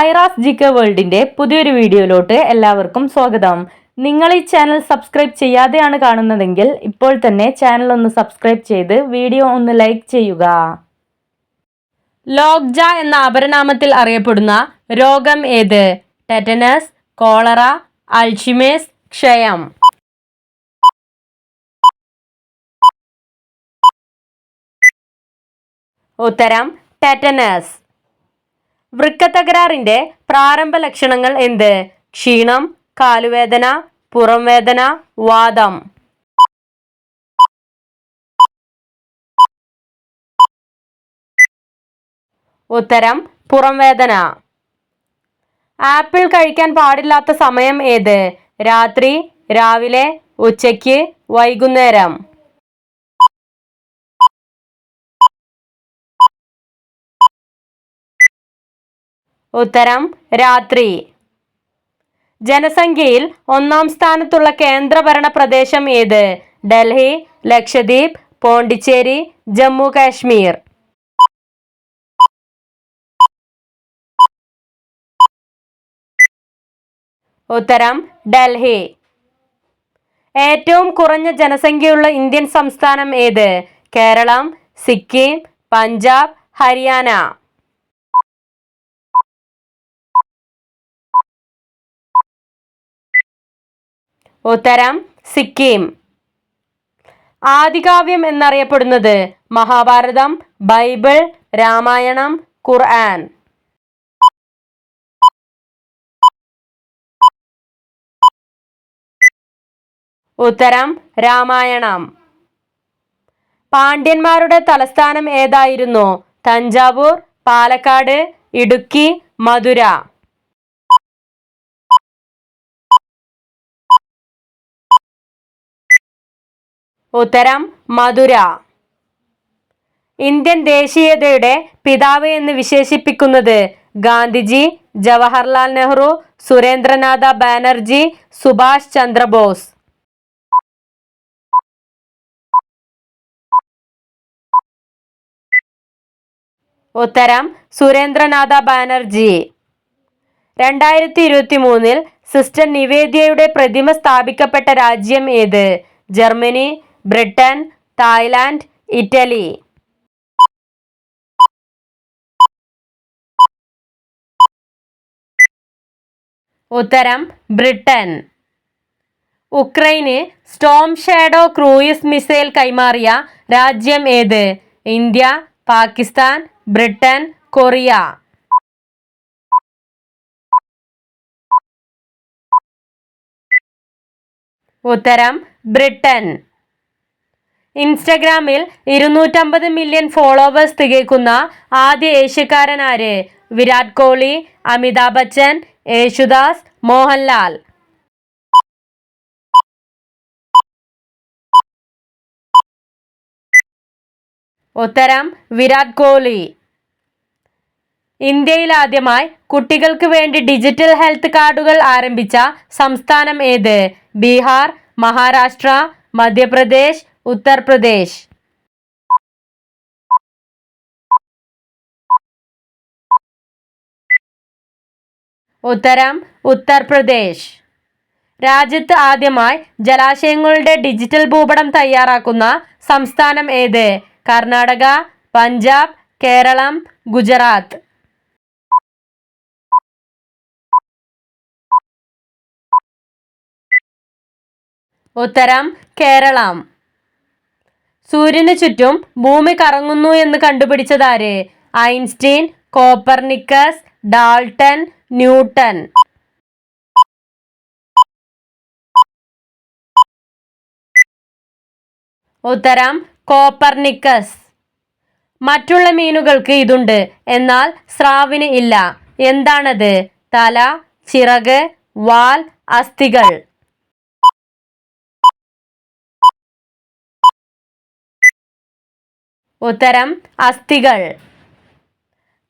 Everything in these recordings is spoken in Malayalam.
ഐറാസ് ജിക്ക വേൾഡിന്റെ പുതിയൊരു വീഡിയോയിലോട്ട് എല്ലാവർക്കും സ്വാഗതം. നിങ്ങൾ ഈ ചാനൽ സബ്സ്ക്രൈബ് ചെയ്യാതെയാണ് കാണുന്നതെങ്കിൽ ഇപ്പോൾ തന്നെ ചാനൽ ഒന്ന് സബ്സ്ക്രൈബ് ചെയ്ത് വീഡിയോ ഒന്ന് ലൈക്ക് ചെയ്യുക. ലോക്ജ എന്ന അപരനാമത്തിൽ അറിയപ്പെടുന്ന രോഗം ഏത്? ടെറ്റനസ് കോളറ അൾഷിമേസ് ക്ഷയം. ഉത്തരം ടെറ്റനസ്. വൃക്കത്തകരാറിന്റെ പ്രാരംഭ ലക്ഷണങ്ങൾ എന്ത്? ക്ഷീണം കാലുവേദന പുറംവേദന വാദം. ഉത്തരം പുറംവേദന. ആപ്പിൾ കഴിക്കാൻ പാടില്ലാത്ത സമയം ഏത്? രാത്രി രാവിലെ ഉച്ചയ്ക്ക് വൈകുന്നേരം. ഉത്തരം രാത്രി. ജനസംഖ്യയിൽ ഒന്നാം സ്ഥാനത്തുള്ള കേന്ദ്രഭരണ പ്രദേശം ഏത്? ഡൽഹി ലക്ഷദ്വീപ് പോണ്ടിച്ചേരി ജമ്മു കാശ്മീർ ഉത്തരം ഡൽഹി. ഏറ്റവും കുറഞ്ഞ ജനസംഖ്യയുള്ള ഇന്ത്യൻ സംസ്ഥാനം ഏത്? കേരളം സിക്കിം പഞ്ചാബ് ഹരിയാന. ഉത്തരം സിക്കിം. ആദികാവ്യം എന്നറിയപ്പെടുന്നത് മഹാഭാരതം ബൈബിൾ രാമായണം ഖുർആൻ. ഉത്തരം രാമായണം. പാണ്ഡ്യന്മാരുടെ തലസ്ഥാനം ഏതായിരുന്നു? തഞ്ചാവൂർ പാലക്കാട് ഇടുക്കി മധുര. ഉത്തരം മധുര. ഇന്ത്യൻ ദേശീയതയുടെ പിതാവ് എന്ന് വിശേഷിപ്പിക്കുന്നത് ഗാന്ധിജി ജവഹർലാൽ നെഹ്റു സുരേന്ദ്രനാഥ ബാനർജി സുഭാഷ് ചന്ദ്രബോസ്. ഉത്തരം സുരേന്ദ്രനാഥ ബാനർജി. രണ്ടായിരത്തി ഇരുപത്തി മൂന്നിൽ സിസ്റ്റർ നിവേദ്യയുടെ പ്രതിമ സ്ഥാപിക്കപ്പെട്ട രാജ്യം ഏത്? Germany Britain Thailand Italy. ഉത്തരം ബ്രിട്ടൻ. ഉക്രൈന് സ്റ്റോം ഷാഡോ ക്രൂയിസ് മിസൈൽ കൈമാറിയ രാജ്യം ഏത്? India Pakistan Britain Korea. ഉത്തരം ബ്രിട്ടൻ. ഇൻസ്റ്റഗ്രാമിൽ ഇരുന്നൂറ്റമ്പത് മില്യൺ ഫോളോവേഴ്സ് തികയ്ക്കുന്ന ആദ്യ ഏഷ്യക്കാരനാര്? വിരാട് കോഹ്ലി അമിതാഭ് ബച്ചൻ യേശുദാസ് മോഹൻലാൽ. ഉത്തരം വിരാട് കോഹ്ലി. ഇന്ത്യയിൽ ആദ്യമായി കുട്ടികൾക്ക് വേണ്ടി ഡിജിറ്റൽ ഹെൽത്ത് കാർഡുകൾ ആരംഭിച്ച സംസ്ഥാനം ഏത്? ബീഹാർ മഹാരാഷ്ട്ര മധ്യപ്രദേശ് ഉത്തർപ്രദേശ്. ഉത്തരം ഉത്തർപ്രദേശ്. രാജ്യത്ത് ആദ്യമായി ജലാശയങ്ങളുടെ ഡിജിറ്റൽ ഭൂപടം തയ്യാറാക്കുന്ന സംസ്ഥാനം ഏത്? കർണാടക പഞ്ചാബ് കേരളം ഗുജറാത്ത്. ഉത്തരം കേരളം. സൂര്യന് ചുറ്റും ഭൂമി കറങ്ങുന്നു എന്ന് കണ്ടുപിടിച്ചതാര്? Einstein Copernicus Dalton Newton. ഉത്തരം കോപ്പർനിക്കസ്. മറ്റുള്ള മീനുകൾക്ക് ഇതുണ്ട്. എന്നാൽ സ്രാവിന് ഇല്ല. എന്താണത്? തല ചിറക് വാൽ അസ്ഥികൾ. ഉത്തരം അസ്ഥികൾ.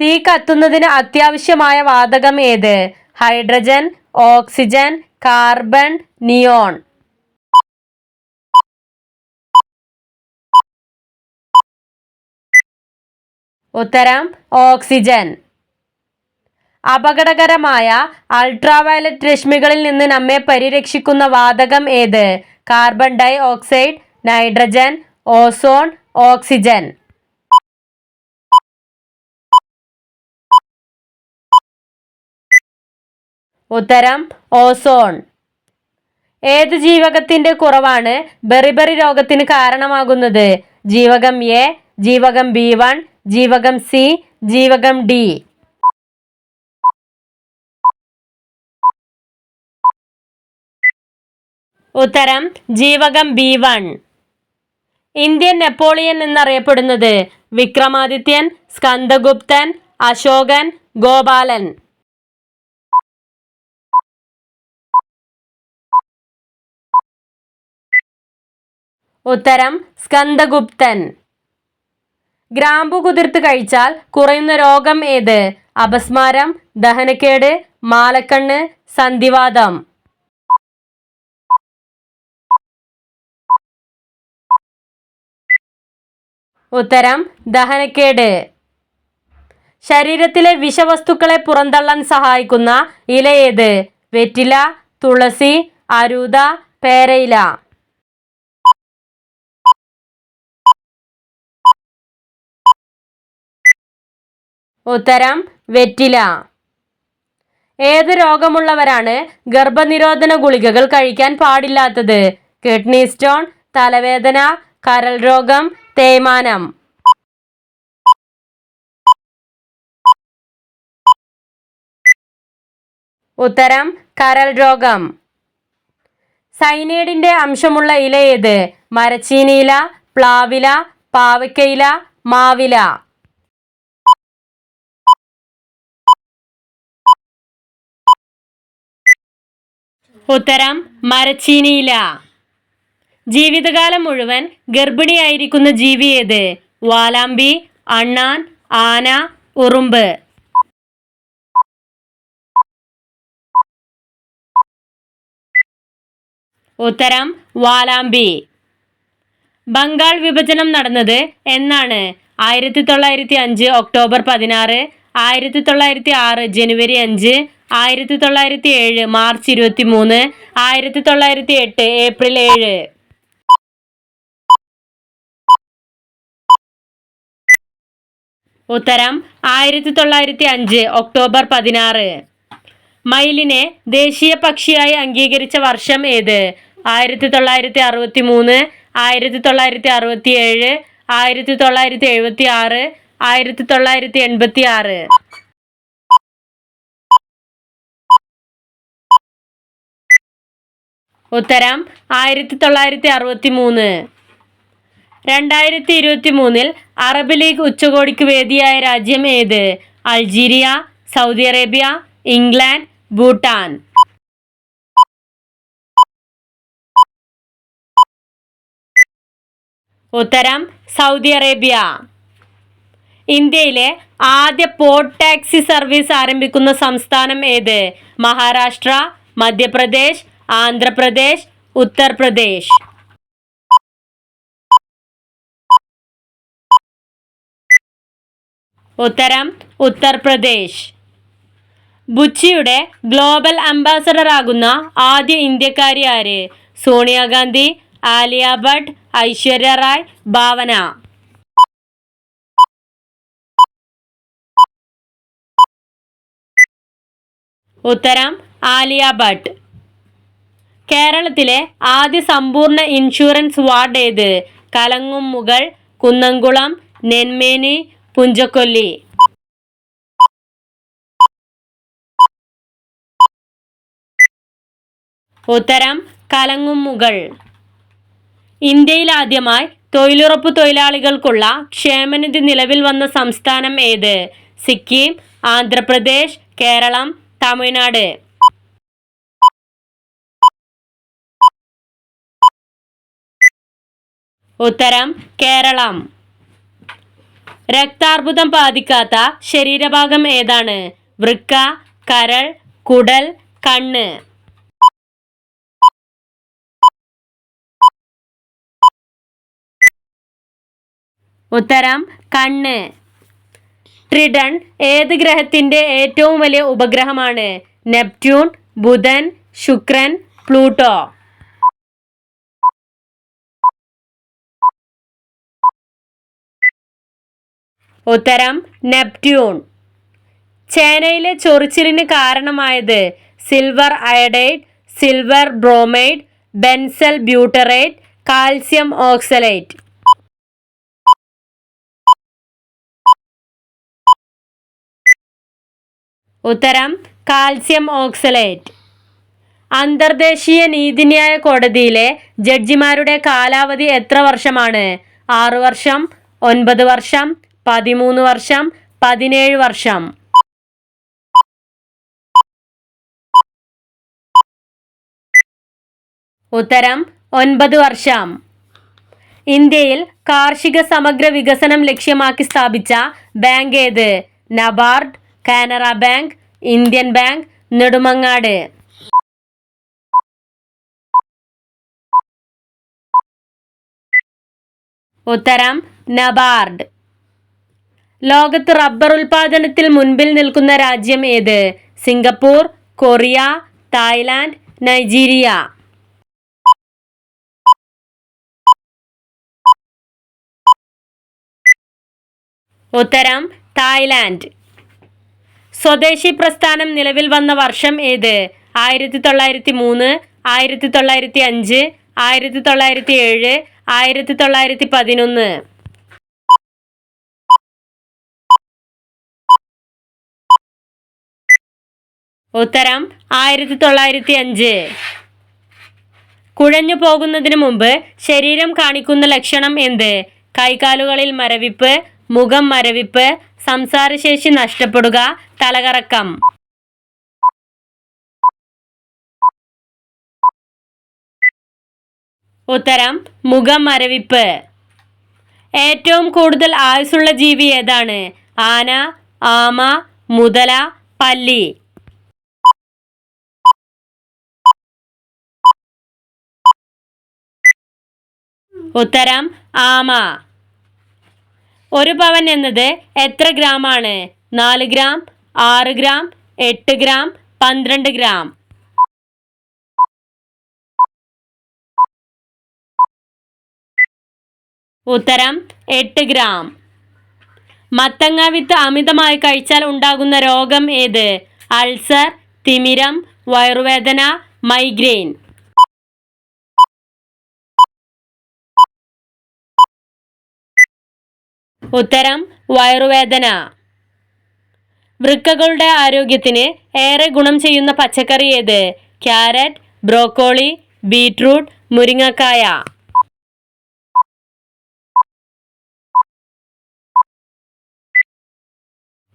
തീ കത്തുന്നതിന് അത്യാവശ്യമായ വാതകം ഏത്? Hydrogen oxygen carbon neon. ഉത്തരം ഓക്സിജൻ. അപകടകരമായ അൾട്രാവയലറ്റ് രശ്മികളിൽ നിന്ന് നമ്മെ പരിരക്ഷിക്കുന്ന വാതകം ഏത്? Carbon dioxide nitrogen ozone oxygen. ഉത്തരം ഓസോൺ. ഏത് ജീവകത്തിന്റെ കുറവാണ് ബെറിബറി രോഗത്തിന് കാരണമാകുന്നത്? ജീവകം എ ജീവകം ബി വൺ ജീവകം സി ജീവകം ഡി ഉത്തരം ജീവകം ബി വൺ ഇന്ത്യൻ നെപ്പോളിയൻ എന്നറിയപ്പെടുന്നത് വിക്രമാദിത്യൻ സ്കന്ദഗുപ്തൻ അശോകൻ ഗോപാലൻ. ഉത്തരം സ്കന്ദഗുപ്തൻ. ഗ്രാമ്പു കുതിർത്ത് കഴിച്ചാൽ കുറയുന്ന രോഗം ഏത്? അപസ്മാരം ദഹനക്കേട് മാലക്കണ്ണ് സന്ധിവാതം ഉത്തരം ദഹനക്കേട്. ശരീരത്തിലെ വിഷവസ്തുക്കളെ പുറന്തള്ളാൻ സഹായിക്കുന്ന ഇല ഏത്? വെറ്റില തുളസി അരൂത പേരയില. ഉത്തരം വെറ്റില. ഏത് രോഗമുള്ളവരാണ് ഗർഭനിരോധന ഗുളികകൾ കഴിക്കാൻ പാടില്ലാത്തത്? കിഡ്നി സ്റ്റോൺ തലവേദന കരൾ രോഗം തേയ്മാനം. ഉത്തരം കരൽ രോഗം. സൈനേഡിന്റെ അംശമുള്ള ഇല ഏത്? മരച്ചീനിയില പ്ലാവില പാവയ്ക്കയില മാവില. ഉത്തരം മരച്ചീനിയില. ജീവിതകാലം മുഴുവൻ ഗർഭിണിയായിരിക്കുന്ന ജീവി ഏത്? വാലാമ്പി അണ്ണാൻ ആന ഉറുമ്പ്. ഉത്തരം വാലാമ്പി. ബംഗാൾ വിഭജനം നടന്നത് എന്നാണ്. ആയിരത്തി തൊള്ളായിരത്തി അഞ്ച് ഒക്ടോബർ പതിനാറ് ആയിരത്തി തൊള്ളായിരത്തി ആറ് ജനുവരി അഞ്ച് ആയിരത്തി തൊള്ളായിരത്തി ഏഴ് മാർച്ച് ഇരുപത്തി മൂന്ന് ആയിരത്തി തൊള്ളായിരത്തി എട്ട് ഏപ്രിൽ ഏഴ്. ഉത്തരം ആയിരത്തി തൊള്ളായിരത്തി അഞ്ച് ഒക്ടോബർ പതിനാറ്. മയിലിനെ ദേശീയ പക്ഷിയായി അംഗീകരിച്ച വർഷം ഏത്? ആയിരത്തി തൊള്ളായിരത്തി അറുപത്തി മൂന്ന് ആയിരത്തി തൊള്ളായിരത്തി അറുപത്തി ഏഴ് ആയിരത്തി തൊള്ളായിരത്തി എഴുപത്തി ആറ് ആയിരത്തി തൊള്ളായിരത്തി എൺപത്തി ആറ് ഉത്തരം ആയിരത്തി തൊള്ളായിരത്തി അറുപത്തി മൂന്ന് രണ്ടായിരത്തി ഇരുപത്തി മൂന്നിൽ അറബ് ലീഗ് ഉച്ചകോടിക്ക് വേദിയായ രാജ്യം ഏത്? Algeria Saudi Arabia England Bhutan. ഉത്തരം സൗദി അറേബ്യ. ഇന്ത്യയിലെ ആദ്യ പോർട്ട് ടാക്സി സർവീസ് ആരംഭിക്കുന്ന സംസ്ഥാനം ഏത്? മഹാരാഷ്ട്ര മധ്യപ്രദേശ് ആന്ധ്രാപ്രദേശ് ഉത്തർപ്രദേശ്. ഉത്തരം ഉത്തർപ്രദേശ്. ബുച്ചിയുടെ ഗ്ലോബൽ അംബാസഡർ ആകുന്ന ആദ്യ ഇന്ത്യക്കാരി ആര്? സോണിയാഗാന്ധി ആലിയ ഭട്ട് ഐശ്വര്യ റായ് ഭാവന. ഉത്തരം ആലിയ ഭട്ട്. കേരളത്തിലെ ആദ്യ സമ്പൂർണ ഇൻഷുറൻസ് വാർഡ് ഏത്? കലങ്ങും മുകൾ കുന്നംകുളം നെന്മേനി പുഞ്ചക്കൊല്ലി. ഉത്തരം കലങ്ങുമുകൾ ഇന്ത്യയിൽ ആദ്യമായി തൊഴിലുറപ്പ് തൊഴിലാളികൾക്കുള്ള ക്ഷേമനിധി നിലവിൽ വന്ന സംസ്ഥാനം ഏത്? സിക്കിം ആന്ധ്രാപ്രദേശ് കേരളം തമിഴ്നാട്. ഉത്തരം കേരളം. രക്താർബുദം ബാധിക്കാത്ത ശരീരഭാഗം ഏതാണ്? വൃക്ക കരൾ കുടൽ കണ്ണ്. ഉത്തരം കണ്ണ്. ട്രിഡൺ ഏത് ഗ്രഹത്തിന്റെ ഏറ്റവും വലിയ ഉപഗ്രഹമാണ്? നെപ്റ്റ്യൂൺ ബുധൻ ശുക്രൻ പ്ലൂട്ടോ. ഉത്തരം നെപ്റ്റ്യൂൺ. ചേനയിലെ ചൊറിച്ചിലിന് കാരണമായത് silver iodide silver bromide benzyl butyrate calcium oxalate. ഉത്തരം കാൽസ്യം ഓക്സലേറ്റ്. അന്തർദേശീയ നീതിന്യായ കോടതിയിലെ ജഡ്ജിമാരുടെ കാലാവധി എത്ര വർഷമാണ്? ആറു വർഷം ഒൻപത് വർഷം പതിമൂന്ന് വർഷം പതിനേഴ് വർഷം. ഉത്തരം ഒൻപത് വർഷം. ഇന്ത്യയിൽ കാർഷിക സമഗ്ര വികസനം ലക്ഷ്യമാക്കി സ്ഥാപിച്ച ബാങ്ക് ഏത്? NABARD Canara bank Indian bank Nedumangad. ഉത്തരം നബാർഡ്. ലോകത്ത് റബ്ബർ ഉൽപാദനത്തിൽ മുൻപിൽ നിൽക്കുന്ന രാജ്യം ഏത്? Singapore Korea Thailand Nigeria. ഉത്തരം തായ്ലാൻഡ് സ്വദേശി പ്രസ്ഥാനം നിലവിൽ വന്ന വർഷം ഏത്? ആയിരത്തി തൊള്ളായിരത്തി മൂന്ന് ആയിരത്തി തൊള്ളായിരത്തി അഞ്ച് ആയിരത്തി തൊള്ളായിരത്തി ഏഴ് ആയിരത്തി തൊള്ളായിരത്തി പതിനൊന്ന് ഉത്തരം ആയിരത്തി തൊള്ളായിരത്തി അഞ്ച് കുഴഞ്ഞു പോകുന്നതിന് മുമ്പ് ശരീരം കാണിക്കുന്ന ലക്ഷണം എന്ത്? കൈകാലുകളിൽ മരവിപ്പ് മുഖം മരവിപ്പ് സംസാരശേഷി നഷ്ടപ്പെടുക തലകറക്കം. ഉത്തരം മുഖം മരവിപ്പ്. ഏറ്റവും കൂടുതൽ ആയുസ്സുള്ള ജീവി ഏതാണ്? ആന ആമ മുതല പല്ലി. ഉത്തരം ആമ. ഒരു പവൻ എന്നത് എത്ര ഗ്രാം ആണ് നാല് ഗ്രാം ആറ് ഗ്രാം എട്ട് ഗ്രാം പന്ത്രണ്ട് ഗ്രാം. ഉത്തരം എട്ട് ഗ്രാം. മത്തങ്ങ വിത്ത് അമിതമായി കഴിച്ചാൽ ഉണ്ടാകുന്ന രോഗം ഏത്? അൾസർ തിമിരം വയറുവേദന മൈഗ്രെയിൻ. ഉത്തരം വയറുവേദന. വൃക്കകളുടെ ആരോഗ്യത്തിന് ഏറെ ഗുണം ചെയ്യുന്ന പച്ചക്കറി ഏത്? ക്യാരറ്റ് ബ്രോക്കോളി ബീട്രൂട്ട് മുരിങ്ങക്കായ.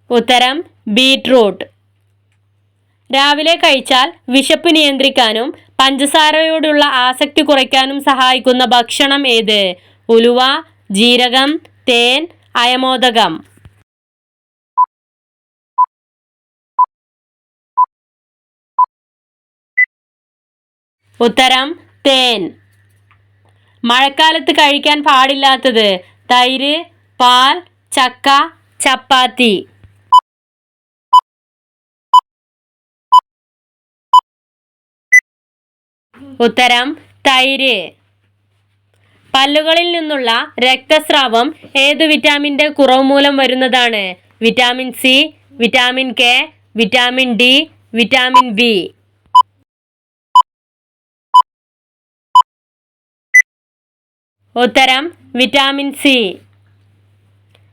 ഉത്തരം ബീട്രൂട്ട് രാവിലെ കഴിച്ചാൽ വിശപ്പ് നിയന്ത്രിക്കാനും പഞ്ചസാരയോടുള്ള ആസക്തി കുറയ്ക്കാനും സഹായിക്കുന്ന ഭക്ഷണം ഏത്? ഉലുവ ജീരകം തേൻ അയമോദകം. ഉത്തരം തേൻ. മഴക്കാലത്ത് കഴിക്കാൻ പാടില്ലാത്തത് തൈര് പാൽ ചക്ക ചപ്പാത്തി. ഉത്തരം തൈര്. പല്ലുകളിൽ നിന്നുള്ള രക്തസ്രാവം ഏത് വിറ്റാമിന്റെ കുറവ് മൂലം വരുന്നതാണ്? Vitamin C vitamin K vitamin D vitamin B ഉത്തരം വിറ്റാമിൻ സി.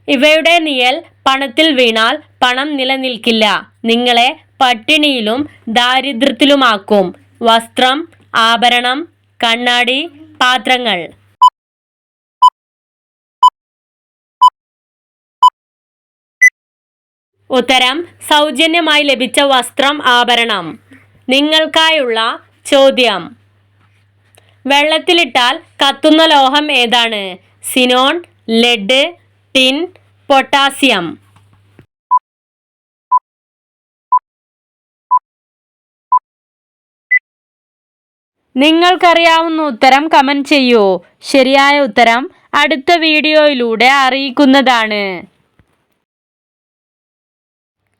ഇവയുടെ നിയൽ പണത്തിൽ വീണാൽ പണം നിലനിൽക്കില്ല. നിങ്ങളെ പട്ടിണിയിലും ദാരിദ്ര്യത്തിലുമാക്കും. വസ്ത്രം ആഭരണം കണ്ണാടി പാത്രങ്ങൾ. ഉത്തരം സൗജന്യമായി ലഭിച്ച വസ്ത്രം ആഭരണം. നിങ്ങൾക്കായുള്ള ചോദ്യം. വെള്ളത്തിലിട്ടാൽ കത്തുന്ന ലോഹം ഏതാണ്? Xenon lead tin potassium. നിങ്ങൾക്കറിയാവുന്ന ഉത്തരം കമന്റ് ചെയ്യൂ. ശരിയായ ഉത്തരം അടുത്ത വീഡിയോയിലൂടെ അറിയിക്കുന്നതാണ്.